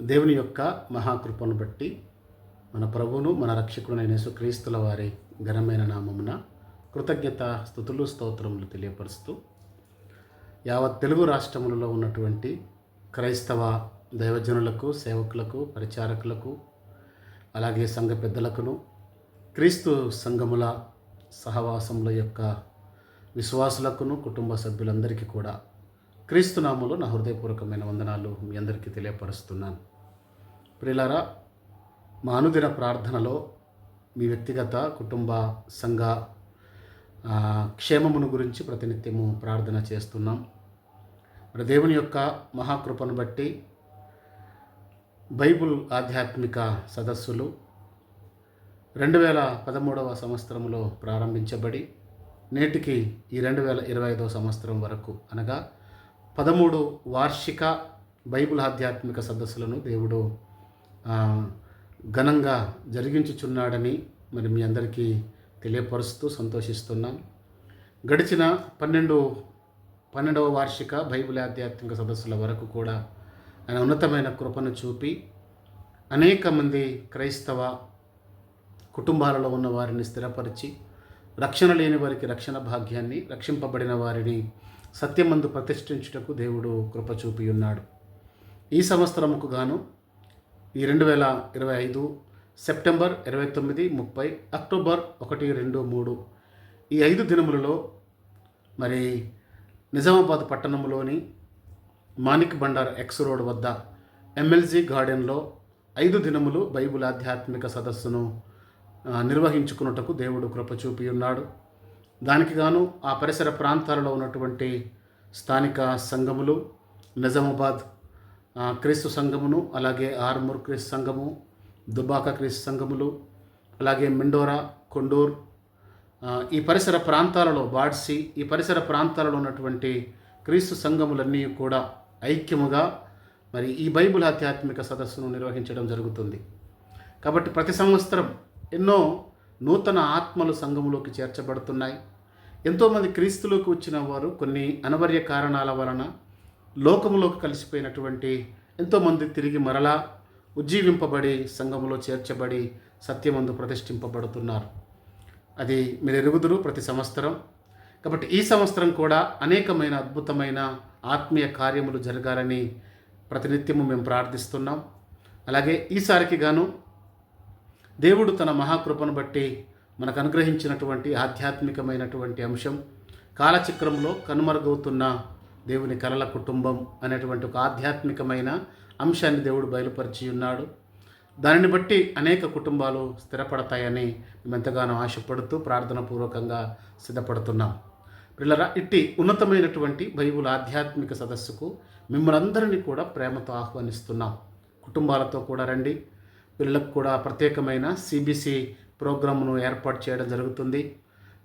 దేవుని యొక్క మహాకృపను బట్టి మన ప్రభువును మన రక్షకుడైన యేసుక్రీస్తుల వారి ఘనమైన నామమున కృతజ్ఞత స్థుతులు స్తోత్రములు తెలియపరుస్తూ యావత్ తెలుగు రాష్ట్రములలో ఉన్నటువంటి క్రైస్తవ దైవజనులకు సేవకులకు పరిచారకులకు అలాగే సంఘ పెద్దలకును క్రీస్తు సంఘముల సహవాసముల యొక్క విశ్వాసులకును కుటుంబ సభ్యులందరికీ కూడా క్రీస్తునామంలో నా హృదయపూర్వకమైన వందనాలు మీ అందరికీ తెలియపరుస్తున్నాను. ప్రిలారా మా అనుదిన ప్రార్థనలో మీ వ్యక్తిగత కుటుంబ సంఘ క్షేమమును గురించి ప్రతినిత్యము ప్రార్థన చేస్తున్నాం. మరి దేవుని యొక్క మహాకృపను బట్టి బైబుల్ ఆధ్యాత్మిక సదస్సులు రెండు వేల పదమూడవ సంవత్సరంలో ప్రారంభించబడి నేటికి ఈ రెండు వేల ఇరవై ఐదవ సంవత్సరం వరకు అనగా పదమూడు వార్షిక బైబిల్ ఆధ్యాత్మిక సదస్సులను దేవుడు ఘనంగా జరిగించుచున్నాడని మరి మీ అందరికీ తెలియపరుస్తూ సంతోషిస్తున్నాం. గడిచిన పన్నెండు పన్నెండవ వార్షిక బైబిల్ ఆధ్యాత్మిక సదస్సుల వరకు కూడా ఆయన ఉన్నతమైన కృపను చూపి అనేక మంది క్రైస్తవ కుటుంబాలలో ఉన్న వారిని స్థిరపరిచి రక్షణ లేని వారికి రక్షణ భాగ్యాన్ని రక్షింపబడిన వారిని సత్యమందు ప్రతిష్ఠించుటకు దేవుడు కృప చూపి ఉన్నాడు ఈ సంవత్సరముకు గాను ఈ రెండు వేల ఇరవై ఐదు సెప్టెంబర్ ఇరవై తొమ్మిది ముప్పై అక్టోబర్ ఒకటి రెండు మూడు ఈ ఐదు దినములలో మరి నిజామాబాద్ పట్టణంలోని మాణిక్ బండార్ ఎక్స్ రోడ్ వద్ద ఎమ్మెల్జీ గార్డెన్లో ఐదు దినములు బైబిల్ ఆధ్యాత్మిక సదస్సును నిర్వహించుకున్నటకు దేవుడు కృప చూపి ఉన్నాడు దానికి గాను ఆ పరిసర ప్రాంతాలలో ఉన్నటువంటి స్థానిక సంఘములు నిజామాబాద్ క్రీస్తు సంఘమును అలాగే ఆర్మూర్ క్రీస్తు సంఘము దుబాక క్రీస్తు సంఘములు అలాగే మిండోరా కొండూర్ ఈ పరిసర ప్రాంతాలలో బాడ్సి ఈ పరిసర ప్రాంతాలలో ఉన్నటువంటి క్రీస్తు సంఘములన్నీ కూడా ఐక్యముగా మరి ఈ బైబిల్ ఆధ్యాత్మిక సదస్సును నిర్వహించడం జరుగుతుంది. కాబట్టి ప్రతి సంవత్సరం ఎన్నో నూతన ఆత్మలు సంఘములోకి చేర్చబడుతున్నాయి. ఎంతోమంది క్రీస్తులోకి వచ్చిన వారు కొన్ని అనివార్య కారణాల వలన లోకములోకి కలిసిపోయినటువంటి ఎంతోమంది తిరిగి మరలా ఉజ్జీవింపబడి సంఘములో చేర్చబడి సత్యమందు ప్రతిష్ఠింపబడుతున్నారు. అది మీరు ఎరుగుదురు ప్రతి సంవత్సరం. కాబట్టి ఈ సంవత్సరం కూడా అనేకమైన అద్భుతమైన ఆత్మీయ కార్యములు జరగాలని ప్రతినిత్యము మేము ప్రార్థిస్తున్నాం. అలాగే ఈసారికి గాను దేవుడు తన మహాకృపను బట్టి మనకు అనుగ్రహించినటువంటి ఆధ్యాత్మికమైనటువంటి అంశం. కాలచక్రంలో కనుమరుగవుతున్న దేవుని కలల కుటుంబం అనేటువంటి ఒక ఆధ్యాత్మికమైన అంశాన్ని దేవుడు బయలుపరిచి ఉన్నాడు. దానిని బట్టి అనేక కుటుంబాలు స్థిరపడతాయని మేమెంతగానో ఆశపడుతూ ప్రార్థనపూర్వకంగా సిద్ధపడుతున్నాం. పిల్లరా ఇట్టి ఉన్నతమైనటువంటి బైబుల్ ఆధ్యాత్మిక సదస్సుకు మిమ్మల్ని అందరినీ కూడా ప్రేమతో ఆహ్వానిస్తున్నాం. కుటుంబాలతో కూడా రండి. పిల్లలకు కూడా ప్రత్యేకమైన సిబిసి ప్రోగ్రామ్ను ఏర్పాటు చేయడం జరుగుతుంది.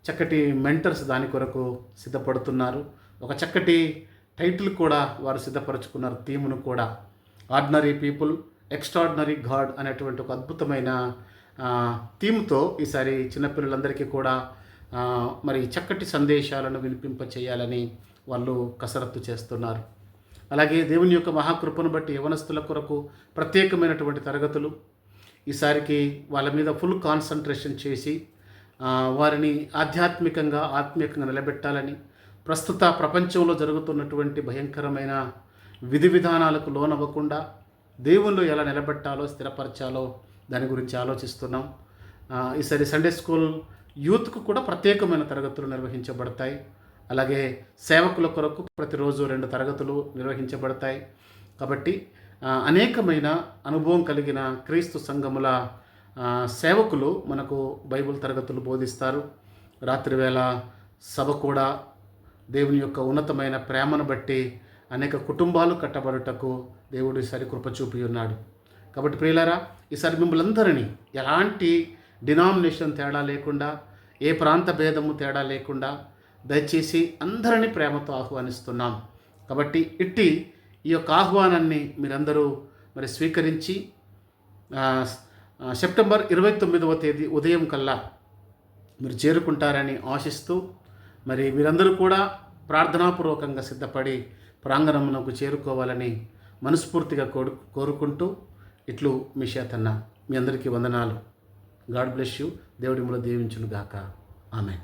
చక్కటి మెంటర్స్ దాని కొరకు సిద్ధపడుతున్నారు. ఒక చక్కటి టైటిల్ కూడా వారు సిద్ధపరచుకున్నారు థీమును కూడా. ఆర్డినరీ పీపుల్ ఎక్స్ట్రాడినరీ గాడ్ అనేటువంటి ఒక అద్భుతమైన థీమ్తో ఈసారి చిన్నపిల్లలందరికీ కూడా మరి చక్కటి సందేశాలను వినిపింప చేయాలని వాళ్ళు కసరత్తు చేస్తున్నారు. అలాగే దేవుని యొక్క మహాకృపను బట్టి యవనస్తుల కొరకు ప్రత్యేకమైనటువంటి తరగతులు ఈసారికి వాళ్ళ మీద ఫుల్ కాన్సన్ట్రేషన్ చేసి వారిని ఆధ్యాత్మికంగా ఆత్మీయంగా నిలబెట్టాలని ప్రస్తుత ప్రపంచంలో జరుగుతున్నటువంటి భయంకరమైన విధి విధానాలకు లోనవ్వకుండా దేవుళ్ళు ఎలా నిలబెట్టాలో స్థిరపరచాలో దాని గురించి ఆలోచిస్తున్నాం. ఈసారి సండే స్కూల్ యూత్కు కూడా ప్రత్యేకమైన తరగతులు నిర్వహించబడతాయి. అలాగే సేవకుల కొరకు ప్రతిరోజు రెండు తరగతులు నిర్వహించబడతాయి. కాబట్టి అనేకమైన అనుభవం కలిగిన క్రీస్తు సంఘముల సేవకులు మనకు బైబిల్ తరగతులు బోధిస్తారు. రాత్రివేళ సభ కూడా దేవుని యొక్క ఉన్నతమైన ప్రేమను బట్టి అనేక కుటుంబాలు కట్టబడుటకు దేవుడు ఈసారి కృప చూపి ఉన్నాడు. కాబట్టి ప్రియులారా ఈసారి మిమ్మల్ందరినీ ఎలాంటి డినామినేషన్ తేడా లేకుండా ఏ ప్రాంత భేదము తేడా లేకుండా దయచేసి అందరినీ ప్రేమతో ఆహ్వానిస్తున్నాం. కాబట్టి ఇట్టి ఈ యొక్క ఆహ్వానాన్ని మీరందరూ మరి స్వీకరించి సెప్టెంబర్ ఇరవై తొమ్మిదవ తేదీ ఉదయం కల్లా మీరు చేరుకుంటారని ఆశిస్తూ మరి మీరందరూ కూడా ప్రార్థనాపూర్వకంగా సిద్ధపడి ప్రాంగణమునకు చేరుకోవాలని మనస్ఫూర్తిగా కోరు కోరుకుంటూ ఇట్లు మీ చేతన్న మీ అందరికీ వందనాలు. God bless you. దేవుడి ముల దీవించును గాక ఆమె